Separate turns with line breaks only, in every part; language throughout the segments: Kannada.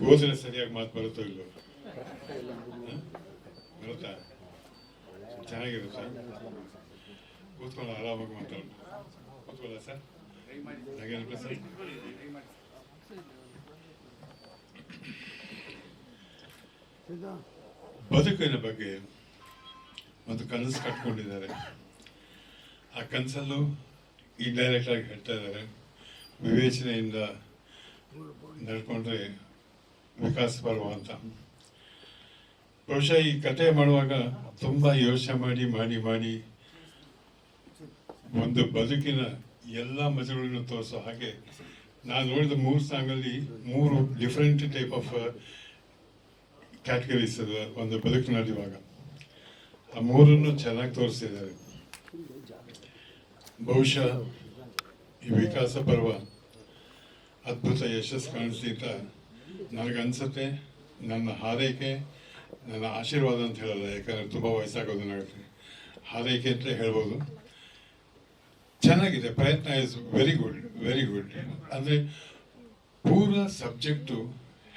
ಹೋದ್ರೆ ಸರಿಯಾಗಿ ಮಾತು ಬರುತ್ತೋ ಇಲ್ಲೋ? ಬರುತ್ತಾ? ಚೆನ್ನಾಗಿರುತ್ತಾ? ಕೂತ್ಕೊಂಡು ಆರಾಮಾಗಿ ಮಾತಾಡೋಣ. ಕೂತ್ಕೊಳ್ಳ ಸರ್. ನಾಗೇಂದ್ರ ಸರ್? ಬದುಕಿನ ಬಗ್ಗೆ ಒಂದು ಕನಸು ಕಟ್ಕೊಂಡಿದ್ದಾರೆ. ಆ ಕನಸಲ್ಲೂ ಇಂಡೈರೆಕ್ಟ್ ಆಗಿ ಹೇಳ್ತಾ ಇದ್ದಾರೆ. ವಿವೇಚನೆಯಿಂದ ನಡ್ಕೊಂಡ್ರೆ ವಿಕಾಸ ಬರುವಂತ. ಬಹುಶಃ ಈ ಕತೆ ಮಾಡುವಾಗ ತುಂಬಾ ಯೋಚನೆ ಮಾಡಿ ಮಾಡಿ ಮಾಡಿ ಒಂದು ಬದುಕಿನ ಎಲ್ಲ ಮಜಲುಗಳನ್ನು ತೋರಿಸೋ ಹಾಗೆ ನಾನು ನೋಡಿದ ಮೂರು ಸಾಂಗಲ್ಲಿ ಮೂರು ಡಿಫ್ರೆಂಟ್ ಟೈಪ್ ಆಫ್ ಕ್ಯಾಟಗರೀಸ್ ಇದೆ ಒಂದು ಬದುಕು ಇವಾಗ. ಆ ಮೂರನ್ನು ಚೆನ್ನಾಗಿ ತೋರಿಸಿದ್ದಾರೆ. ಬಹುಶಃ ಈ ವಿಕಾಸ ಪರ್ವ ಅದ್ಭುತ ಯಶಸ್ಸು ಕಾಣಿಸ್ಲಿ ಅಂತ ನನಗನ್ಸುತ್ತೆ ನನ್ನ ಹಾರೈಕೆ, ನನ್ನ ಆಶೀರ್ವಾದ ಅಂತ ಹೇಳಲ್ಲ, ಯಾಕಂದ್ರೆ ತುಂಬ ವಯಸ್ಸಾಗೋದು ನನಗೆ ಹಾರೈಕೆ ಅಂತ ಹೇಳ್ಬೋದು. ಚೆನ್ನಾಗಿದೆ, ಪ್ರಯತ್ನ is very good very good ಅಂದರೆ ಪೂರ ಸಬ್ಜೆಕ್ಟು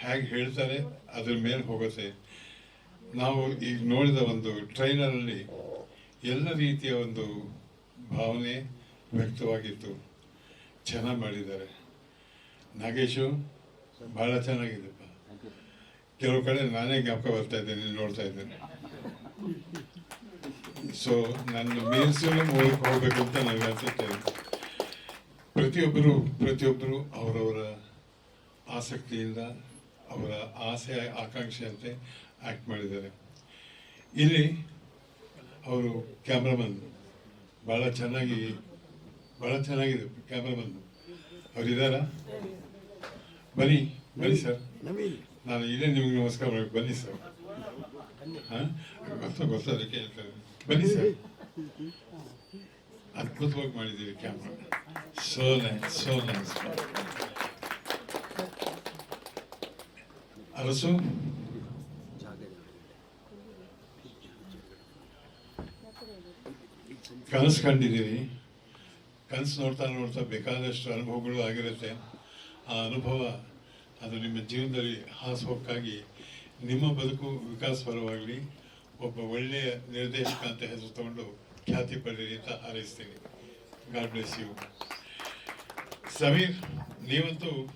ಹೇಗೆ ಹೇಳ್ತಾರೆ, ಅದ್ರ ಮೇಲೆ ಹೋಗುತ್ತೆ. ನಾವು ಈಗ ನೋಡಿದ ಒಂದು ಟ್ರೈನರಲ್ಲಿ ಎಲ್ಲ ರೀತಿಯ ಒಂದು ಭಾವನೆ ವ್ಯಕ್ತವಾಗಿತ್ತು. ಚೆನ್ನಾಗಿ ಮಾಡಿದ್ದಾರೆ. ನಾಗೇಶು ಬಹಳ ಚೆನ್ನಾಗಿದೆಪ್ಪ. ಕೆಲವು ಕಡೆ ನಾನೇ ಜ್ಞಾಪಕ ಬರ್ತಾ ಇದ್ದೇನೆ, ನೋಡ್ತಾ ಇದ್ದೇನೆ. ಸೊ ನನ್ನ ಮೀನ್ಸನ್ನು ಮೂಲಕ ಹೋಗ್ಬೇಕು ಅಂತ ನನಗೆ ಅನ್ಸುತ್ತೆ ಪ್ರತಿಯೊಬ್ಬರು ಪ್ರತಿಯೊಬ್ಬರು ಅವರವರ ಆಸಕ್ತಿಯಿಂದ, ಅವರ ಆಸೆ ಆಕಾಂಕ್ಷೆಯಂತೆ ಆ್ಯಕ್ಟ್ ಮಾಡಿದ್ದಾರೆ. ಇಲ್ಲಿ ಅವರು ಕ್ಯಾಮ್ರಾಮನ್ ಭಾಳ ಚೆನ್ನಾಗಿ ಭಾಳ ಚೆನ್ನಾಗಿದೆ ಕ್ಯಾಮ್ರಾಮನ್ ಅವರಿದ್ದಾರಾ ಬನ್ನಿ ಬನ್ನಿ ಸರ್. ನಾನು ಇದೇ ನಿಮ್ಗೆ ನಮಸ್ಕಾರ ಮಾಡಬೇಕು. ಬನ್ನಿ ಸರ್. ಹಾಂ? ಗೊತ್ತ ಹೇಳ್ತಾರೆ ಬನ್ನಿ ಸರ್. ಅದ್ಭುತವಾಗಿ ಮಾಡಿದ್ದೀರಿ camera so nice so nice Arasu? ಕನಸು ಕಂಡಿದ್ದೀರಿ. ಕನಸು ನೋಡ್ತಾ ನೋಡ್ತಾ ಬೇಕಾದಷ್ಟು ಅನುಭವಗಳು ಆಗಿರುತ್ತೆ. ಆ ಅನುಭವ ಅದು ನಿಮ್ಮ ಜೀವನದಲ್ಲಿ ಹಾಸುಹೊಕ್ಕಾಗಿ ನಿಮ್ಮ ಬದುಕು ವಿಕಾಸಪರವಾಗಲಿ ಒಬ್ಬ ಒಳ್ಳೆಯ ನಿರ್ದೇಶಕ ಅಂತ ಹೆಸರು ತಗೊಂಡು ಖ್ಯಾತಿ ಪಡೆಯಿರಿ ಅಂತ ಹಾರೈಸ್ತೀನಿ. ಗಾಡ್ ಬ್ಲೆಸ್ ಯು ಸಮೀರ್ ನೀವಂತೂ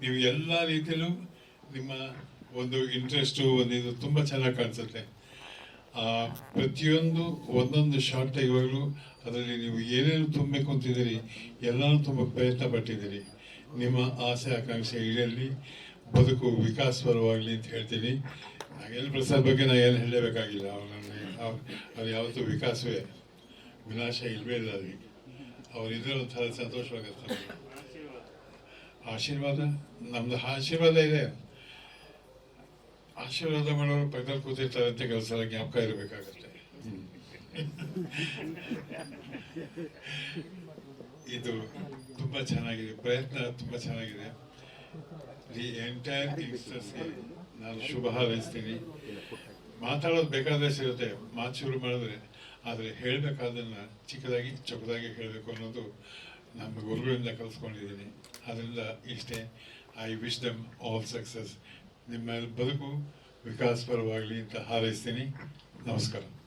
ನೀವು ಎಲ್ಲ ರೀತಿಯಲ್ಲೂ ನಿಮ್ಮ ಒಂದು ಇಂಟ್ರೆಸ್ಟು ಒಂದು ಇದು ತುಂಬ ಚೆನ್ನಾಗಿ ಕಾಣಿಸುತ್ತೆ. ಆ, ಪ್ರತಿಯೊಂದು ಒಂದೊಂದು ಶಾರ್ಟ್ ತೆಗೆಯುವಾಗಲೂ ಅದರಲ್ಲಿ ನೀವು ಏನೇನು ತುಂಬಬೇಕು ಅಂತಿದ್ದೀರಿ ಎಲ್ಲರೂ ತುಂಬ ಪ್ರಯತ್ನ ಪಟ್ಟಿದ್ದೀರಿ. ನಿಮ್ಮ ಆಸೆ ಆಕಾಂಕ್ಷೆ ಈಡೇರಲಿ, ಬದುಕು ವಿಕಾಸಪರವಾಗಲಿ ಅಂತ ಹೇಳ್ತೀನಿ. ನಾಗೇಂದ್ರ ಪ್ರಸಾದ್ ಬಗ್ಗೆ ನಾನು ಏನು ಹೇಳಬೇಕಾಗಿಲ್ಲ. ಅವನನ್ನು ಅವ್ರು ಯಾವತ್ತೂ ವಿಕಾಸವೇ, ವಿನಾಶ ಇಲ್ಲವೇ ಇಲ್ಲ ಅದಕ್ಕೆ ಅವ್ರು ಇದ್ರೆ ಒಂಥರ ಸಂತೋಷವಾಗುತ್ತೆ. ಆಶೀರ್ವಾದ, ನಮ್ದು ಆಶೀರ್ವಾದ ಇದೆ. ಆಶೀರ್ವಾದ ಮಾಡೋರು ಪಕ್ಕದಲ್ಲಿ ಕೂತಿರ್ತಾರೆ ಅಂತ ಕೆಲಸ ಜ್ಞಾಪಕ ಇರಬೇಕಾಗತ್ತೆ. ಇದು ತುಂಬಾ ಚೆನ್ನಾಗಿದೆ, ಪ್ರಯತ್ನ ತುಂಬಾ ಚೆನ್ನಾಗಿದೆ. ದಿ ಎಂಟೈರ್ ಯಂಗ್ಸ್ಟರ್ಸ್ಗೆ ನಾನು ಶುಭ ಹಾರೈಸ್ತೀನಿ. ಮಾತಾಡೋದು ಬೇಕಾದ್ರೆ ಸಿಗುತ್ತೆ, ಮಾತು ಶುರು ಮಾಡಿದ್ರೆ. ಆದರೆ ಹೇಳಬೇಕಾದನ್ನು ಚಿಕ್ಕದಾಗಿ, ಚೊಕ್ಕದಾಗಿ ಹೇಳಬೇಕು ಅನ್ನೋದು ನಮ್ಮ ಗುರುಗಳಿಂದ ಕಲಿಸ್ಕೊಂಡಿದ್ದೀನಿ. ಅದರಿಂದ ಇಷ್ಟೇ I wish them all success ನಿಮ್ಮ ಬದುಕು ವಿಕಾಸಪರವಾಗಲಿ ಅಂತ ಹಾರೈಸ್ತೀನಿ. ನಮಸ್ಕಾರ.